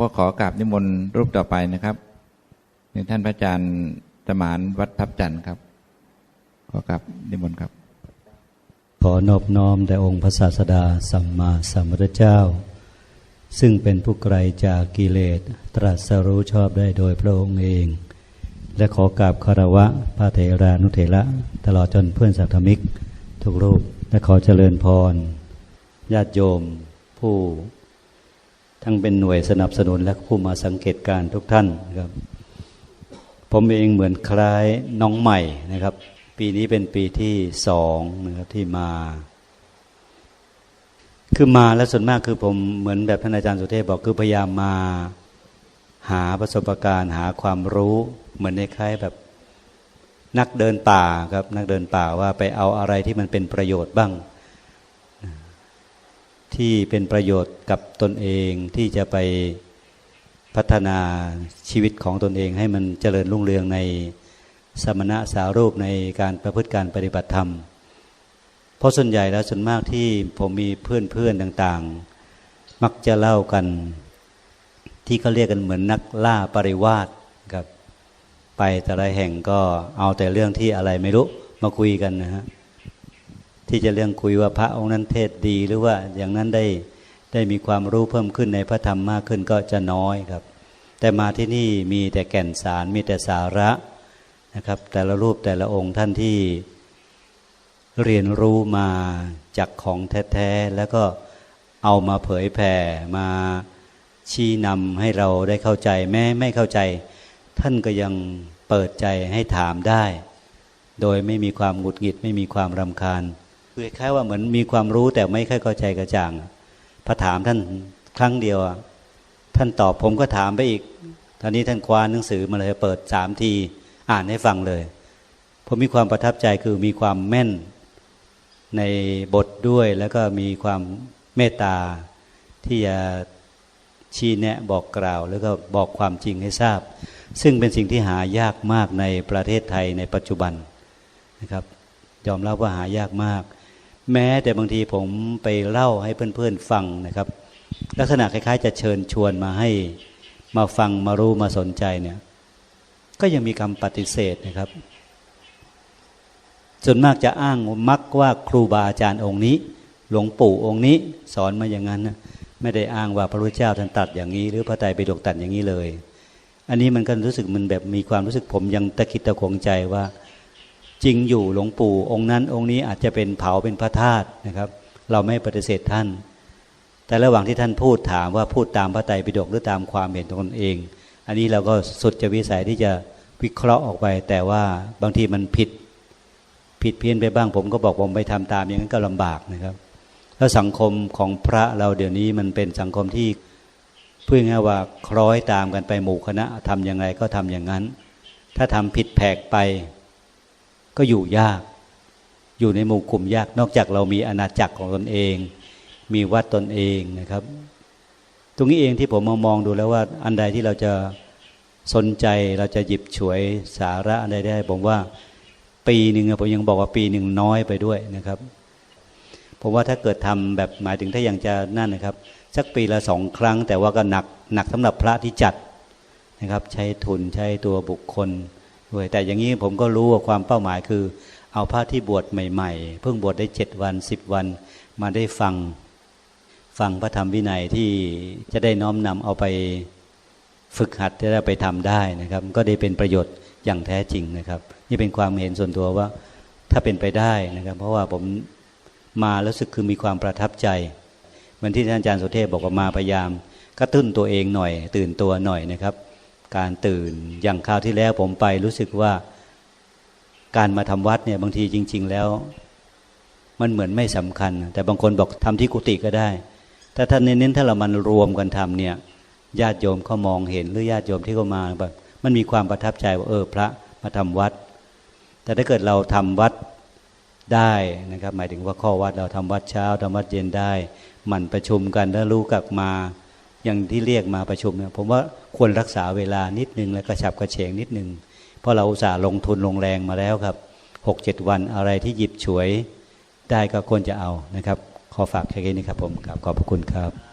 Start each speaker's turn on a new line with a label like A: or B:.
A: ก็ขอกราบนิมนต์รูปต่อไปนะครับเป็นท่านพระอาจารย์สมานวัดทับจันทร์ครับ ขอกราบนิมนต์ครับ
B: ขอนอบน้อมแด่องค์พระศาสดาสัมมาสัมพุทธเจ้า ซึ่งเป็นผู้ไกลจากกิเลส ตรัสรู้ชอบได้โดยพระองค์เอง และขอกราบคารวะพระเถรานุเถระ ตลอดจนเพื่อนสัตธมิก ทุกรูปและขอเจริญพร ญาติโยมผู้ ทั้งเป็นหน่วยสนับสนุนและผู้มาสังเกตการณ์ทุกท่านครับ ผมเองเหมือนคล้ายน้องใหม่นะครับ ปีนี้เป็นปีที่สองนะครับที่มา คือมาแล้วส่วนมากคือผมเหมือนแบบท่านอาจารย์สุเทพบอกคือพยายามมาหาประสบการณ์หาความรู้ เหมือนในคล้ายแบบนักเดินป่าครับนักเดินป่าว่าไปเอาอะไรที่มันเป็นประโยชน์บ้าง ที่เป็นประโยชน์กับตนเองที่จะไปพัฒนาชีวิตของตนเองให้มันเจริญรุ่งเรืองในสมณะสารูปในการประพฤติการปฏิบัติธรรม เพราะส่วนใหญ่แล้วส่วนมากที่ผมมีเพื่อนๆต่างๆ มักจะเล่ากัน ที่เขาเรียกกันเหมือนนักล่าปริวาสครับ ไปแต่ละแห่งก็เอาแต่เรื่องที่อะไรไม่รู้มาคุยกันนะฮะ ที่จะเรื่องคุยว่าพระองค์นั้นเทศดีหรือว่าอย่างนั้นได้ได้มีความรู้เพิ่มขึ้นในพระธรรมมากขึ้นก็จะน้อยครับ แต่มาที่นี่มีแต่แก่นสารมีแต่สาระนะครับ แต่ละรูปแต่ละองค์ท่านที่เรียนรู้มาจากของแท้ๆแล้วก็เอามาเผยแผ่มาชี้นำให้เราได้เข้าใจแม้ไม่เข้าใจ ท่านก็ยังเปิดใจให้ถามได้ โดยไม่มีความหงุดหงิดไม่มีความรำคาญ คือคล้ายว่าเหมือนมีความรู้แต่ไม่ค่อยเข้าใจกระจ่างพอถามท่านครั้งเดียว ท่านตอบผมก็ถามไปอีก ตอนนี้ท่านคว้าหนังสือมาเลยเปิดสามทีอ่านให้ฟังเลยผมมีความประทับใจคือมีความแม่นในบทด้วย แล้วก็มีความเมตตาที่จะชี้แนะบอกกล่าว แล้วก็บอกความจริงให้ทราบ ซึ่งเป็นสิ่งที่หายากมากในประเทศไทยในปัจจุบันนะครับ ยอมรับว่าหายากมาก แม้แต่บางทีผมไปเล่าให้เพื่อนๆฟังนะครับ ลักษณะคล้าย ๆ จะเชิญชวนมาให้มาฟังมารู้มาสนใจเนี่ย ก็ยังมีคำปฏิเสธนะครับ ส่วนมากจะอ้างมักว่าครูบาอาจารย์องค์นี้ หลวงปู่องค์นี้สอนมาอย่างนั้นนะไม่ได้อ้างว่าพระพุทธเจ้าท่านตัดอย่างนี้ หรือพระไตรปิฎกตัดอย่างนี้เลย อันนี้มันก็รู้สึกมันแบบมีความรู้สึกผมยังตะคิดตะขวงใจว่า จริงอยู่หลวงปู่องค์นั้น องค์นี้อาจจะเป็นเผาเป็นพระธาตุนะครับ เราไม่ปฏิเสธท่าน แต่ระหว่างที่ท่านพูดถามว่าพูดตามพระไตรปิฎกหรือตามความเห็นของตนเอง อันนี้เราก็สุดจะวิสัยที่จะวิเคราะห์ออกไป แต่ว่าบางทีมันผิดผิดเพี้ยนไปบ้างผมก็บอกผมไปทำตามอย่างนั้นก็ลำบากนะครับ แล้วสังคมของพระเราเดี๋ยวนี้มันเป็นสังคมที่พูดง่ายว่าคล้อยตามกันไปหมู่คณะทำยังไงก็ทำอย่างนั้น ถ้าทำผิดแผกไป ก็อยู่ยาก อยู่ในหมู่กลุ่มยาก นอกจากเรามีอาณาจักรของตนเอง มีวัดตนเองนะครับ ตรงนี้เองที่ผมมามองดูแล้วว่าอันใดที่เราจะสนใจเราจะหยิบฉวยสาระอันใดได้ ผมว่าปีหนึ่งผมยังบอกว่าปีหนึ่งน้อยไปด้วยนะครับผมว่าถ้าเกิดทำแบบหมายถึงถ้ายังจะนั่นนะครับ สักปีละสองครั้ง แต่ว่าก็หนักหนักสำหรับพระที่จัดนะครับ ใช้ทุนใช้ตัวบุคคล ด้วยแต่อย่างนี้ผมก็รู้ว่าความเป้าหมายคือ เอาพระที่บวชใหม่ ๆ เพิ่งบวชได้เจ็ดวันสิบวัน มาได้ฟัง ฟังพระธรรมวินัยที่จะได้น้อมนำเอาไปฝึกหัดที่จะไปทำได้นะครับ ก็ได้เป็นประโยชน์อย่างแท้จริงนะครับ นี่เป็นความเห็นส่วนตัวว่าถ้าเป็นไปได้นะครับ เพราะว่าผมมาแล้วสึกคือมีความประทับใจเหมือนที่ท่านอาจารย์สุเทพบอกว่ามาพยายามกระตุ้นตัวเองหน่อย ตื่นตัวหน่อยนะครับ การตื่น อย่างคราวที่แล้วผมไปรู้สึกว่าการมาทำวัดเนี่ยบางทีจริง ๆ แล้ว มันเหมือนไม่สำคัญ แต่บางคนบอกทำที่กุฏิก็ได้ แต่ถ้าเน้นๆถ้าเรามันรวมกันทำเนี่ยญาติโยมเขามองเห็นหรือญาติโยมที่เขามาแบบมันมีความประทับใจว่าเออพระมาทำวัด แต่ถ้าเกิดเราทำวัดได้นะครับ หมายถึงว่าข้อวัดเราทำวัดเช้าทำวัดเย็นได้ มันประชุมกันแล้วรู้กับมา อย่างที่เรียกมาประชุมเนี่ยผมว่าควรรักษาเวลานิดนึง แล้วก็ฉับกระเฉงนิดนึง เพราะเราอุตส่าห์ลงทุนลงแรงมาแล้วครับหกเจ็ดวันอะไรที่หยิบฉวยได้ก็ควรจะเอานะครับ ขอฝากแค่นี้ครับผมขอบขอบพระคุณครับ